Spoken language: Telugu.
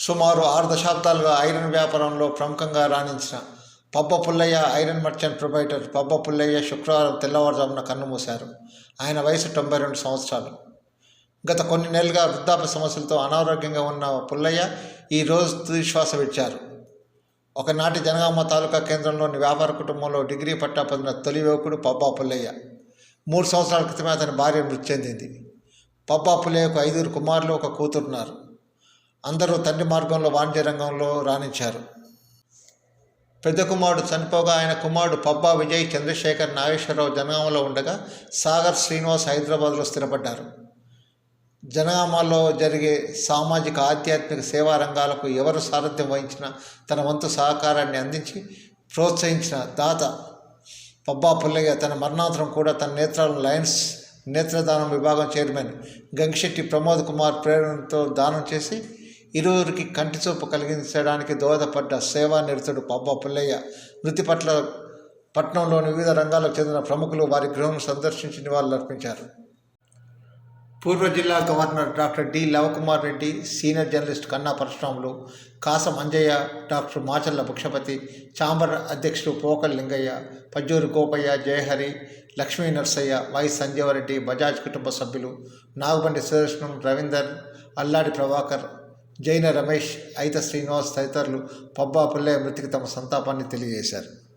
సుమారు ఆరు దశాబ్దాలుగా ఐరన్ వ్యాపారంలో ప్రముఖంగా రాణించిన Pabba Pullaiah iron merchant proprietor Pabba Pullaiah శుక్రవారం తెల్లవారుజామున కన్నుమూశారు ఆయన వయసు తొంభై రెండు సంవత్సరాలు. గత కొన్ని నెలలుగా వృద్ధాప్య సమస్యలతో అనారోగ్యంగా ఉన్న పుల్లయ్య ఈ రోజు తుదిశ్వాస విడిచారు. ఒకనాటి జనగామ తాలూకా కేంద్రంలోని వ్యాపార కుటుంబంలో డిగ్రీ పట్టా పొందిన తొలి యువకుడు పబ్బా పుల్లయ్య. మూడు సంవత్సరాల క్రితమే అతని భార్య మృతి చెందింది. పబ్బా పుల్లయ్యకు ఐదుగురు కుమారులు ఒక కూతురున్నారు. అందరూ తండ్రి మార్గంలో వాణిజ్య రంగంలో రాణించారు. పెద్ద కుమారుడు చనిపోగా ఆయన కుమారుడు పబ్బా విజయ్ చంద్రశేఖర్ నాగేశ్వరరావు జనగామలో ఉండగా సాగర్ శ్రీనివాస్ హైదరాబాద్లో స్థిరపడ్డారు. జనగామలో జరిగే సామాజిక ఆధ్యాత్మిక సేవా రంగాలకు ఎవరు సారథ్యం వహించినా తన వంతు సహకారాన్ని అందించి ప్రోత్సహించిన దాత పబ్బా పుల్లయ్య తన మరణాంతరం కూడా తన నేత్రాలను లయన్స్ నేత్రదానం విభాగం చైర్మన్ గంగిశెట్టి ప్రమోద్ కుమార్ ప్రేరణతో దానం చేసి ఇరువురికి కంటి చూపు కలిగించడానికి దోహదపడ్డ సేవా నిరతుడు పబ్బా పుల్లయ్య మృతి పట్ల పట్టణంలోని వివిధ రంగాలకు చెందిన ప్రముఖులు వారి గృహం సందర్శించి నివాళులర్పించారు పూర్వ జిల్లా governor doctor D. Lavakumar Reddy senior journalist Kanna Parasuramulu Kasam Anjaiah doctor Machalla Bhukshapathi chamber అధ్యక్షుడు పోకల్ లింగయ్య పజ్జూరు గోపయ్య జయహరి లక్ష్మీ నర్సయ్య వై సంజీవరెడ్డి బజాజ్ కుటుంబ సభ్యులు నాగబండి సుదర్శనం రవీందర్ అల్లాడి ప్రభాకర్ జైన రమేష్ ఐత శ్రీనివాస్ తదితరులు పబ్బా పుల్లయ్య మృతికి తమ సంతాపాన్ని తెలియజేశారు.